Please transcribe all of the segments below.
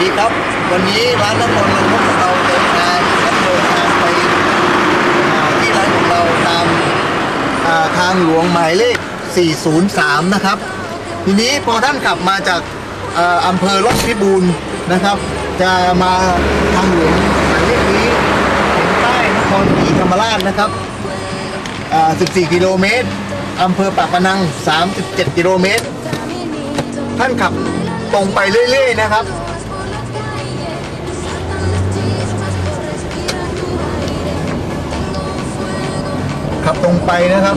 ดีครับ วันนี้ร้านน้ำมนต์เราพวกเราเดินทางและเดินทางไปที่ร้านของเราตามทางหลวงหมายเลข 403 นะครับ ทีนี้พอท่านขับมาจากอำเภอลบพิบูลนะครับ จะมาทางหลวงหมายเลขนี้เห็นป้นครศรีธรรมราชนะครับอ่า14 กิโลเมตร อำเภอปากพนัง 37 กิโลเมตร ท่านขับตรงไปเรื่อย ๆ นะครับ ขับตรงไปนะครับ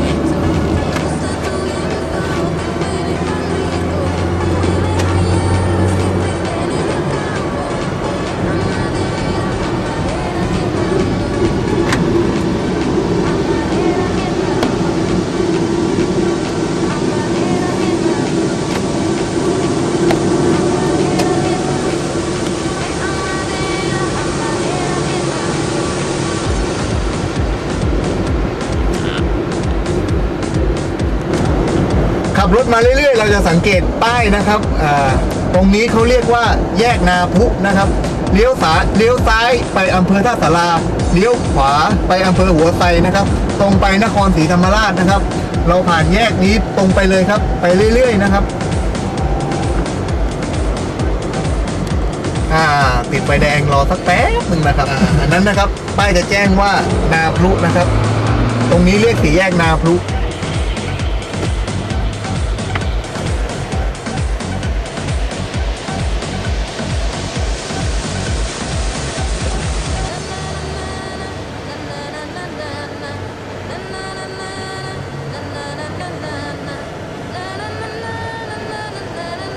ขับรถมาเรื่อยๆ เราจะสังเกตป้ายนะครับตรงนี้เขาเรียกว่าแยกนาพุนะครับเลี้ยวซ้ายเลี้ยวซ้ายไปอำเภอท่าสาราเลี้ยวขวาไปอำเภอหัวไซนะครับ ตรงไปนครศรีธรรมราชนะครับ เราผ่านแยกนี้ตรงไปเลยครับ ไปเรื่อย ๆ นะครับติดไฟแดงรอสักแป๊บหนึ่งนะครับอ,อันนั้นนะครับ ป้ายจะแจ้งว่านาพลุนะครับ ตรงนี้เรียกสี่แยกนาพลุ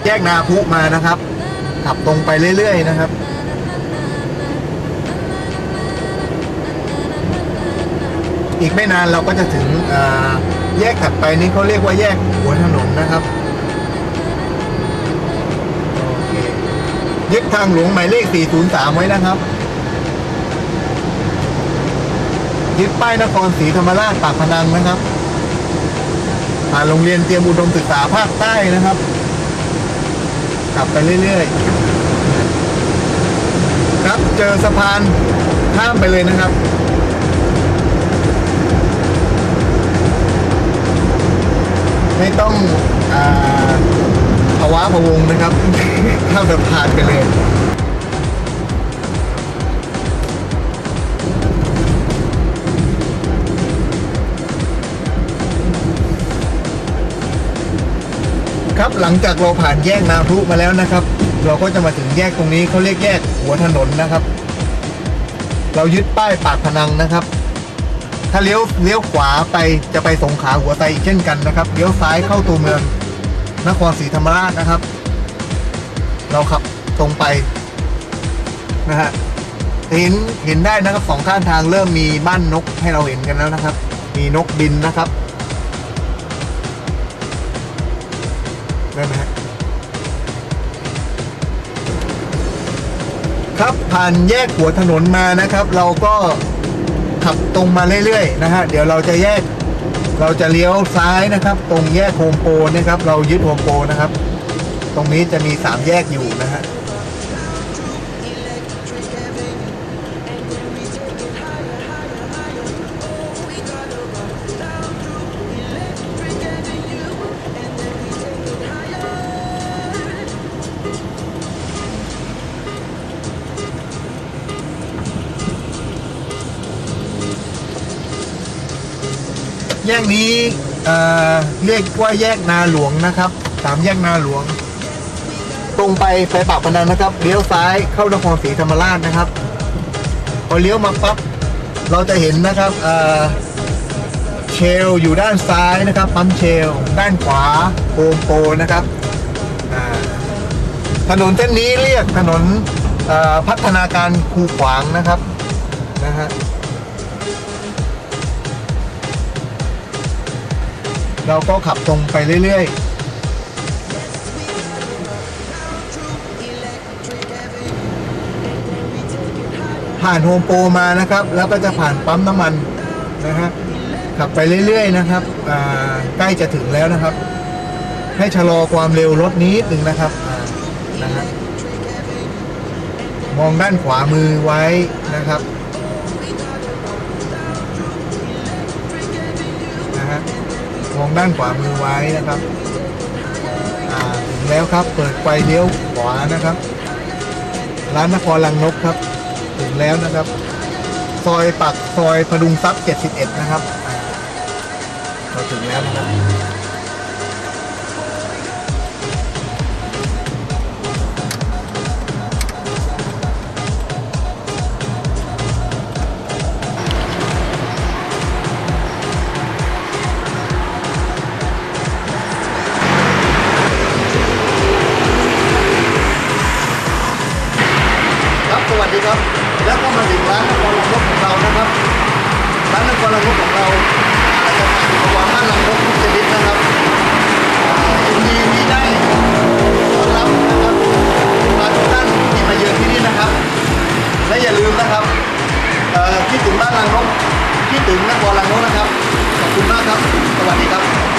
แยกนาพุมานะครับ ขับตรงไปเรื่อยๆนะครับ อีกไม่นานเราก็จะถึงแยกถัดไปนี้เขาเรียกว่าแยกหัวถนนนะครับยึดทางหลวงหมายเลข 403 ไว้นะครับยึดป้ายนครศรีธรรมราชปากพนังนะครับผ่านโรงเรียนเตรียมอุดมศึกษาภาคใต้นะครับ ขับไปเรื่อยๆ ครับเจอสะพานข้ามไปเลยนะครับ ไม่ต้องอ่าภาวะพะวงนะครับ ข้ามสะพานไปเลย หลังจากเราผ่านแยกนาพรุมาแล้วนะครับ เราก็จะมาถึงแยกตรงนี้เขาเรียกแยกหัวถนนนะครับ เรายึดป้ายปากพนังนะครับ ถ้าเลี้ยวเลี้ยวขวาไปจะไปสงขาหัวไตอีกเช่นกันนะครับเลี้ยวซ้ายเข้าตัวเมืองนครศรีธรรมราชนะครับ เราขับตรงไปนะฮะเห็นเห็นได้นะครับสองข้างทางเริ่มมีบ้านนกให้เราเห็นกันแล้วนะครับ มีนกบินนะครับ ได้ไหมครับผ่านแยกหัวถนนมานะครับ เราก็ขับตรงมาเรื่อยๆนะฮะเดี๋ยวเราจะแยกเราจะเลี้ยวซ้ายนะครับ ตรงแยกโฮมโปรนะครับ เรายึดโฮมโปรนะครับ ตรงนี้จะมีสามแยกอยู่นะฮะ แยกนี้เอ่อเรียกว่าแยกนาหลวงนะครับสามแยกนาหลวง ตรงไปไปปากพนังนะครับเลี้ยวซ้ายเข้านครศรีธรรมราชนะครับ พอเลี้ยวมาปั๊บเราจะเห็นนะครับเอ่อเชลอยู่ด้านซ้ายนะครับปั๊มเชลด้านขวาโฮมโปรนะครับถนนเส้นนี้เรียกถนนพัฒนาการคูขวางนะครับนะฮะ เราก็ขับตรงไปเรื่อยๆ ผ่านโฮมโปรมานะครับ แล้วก็จะผ่านปั๊มน้ำมันนะฮะขับไปเรื่อยๆนะครับอ่าใกล้จะถึงแล้วนะครับ ให้ชะลอความเร็วรถนิดหนึ่งนะครับนะฮะมองด้านขวามือไว้นะครับ มองด้านขวามือไว้นะครับถึงแล้วครับเปิดไฟเลี้ยวขวานะครับ ร้านนครลังนกครับ ถึงแล้วนะครับ ซอยปักซอยพดุงทรัพย์ 71 นะครับเราถึงแล้วนะครับ และอย่าลืมนะครับคิดถึงบ้านลังนกคิดถึงนครลังนกนะครับ ขอบคุณมากครับ สวัสดีครับ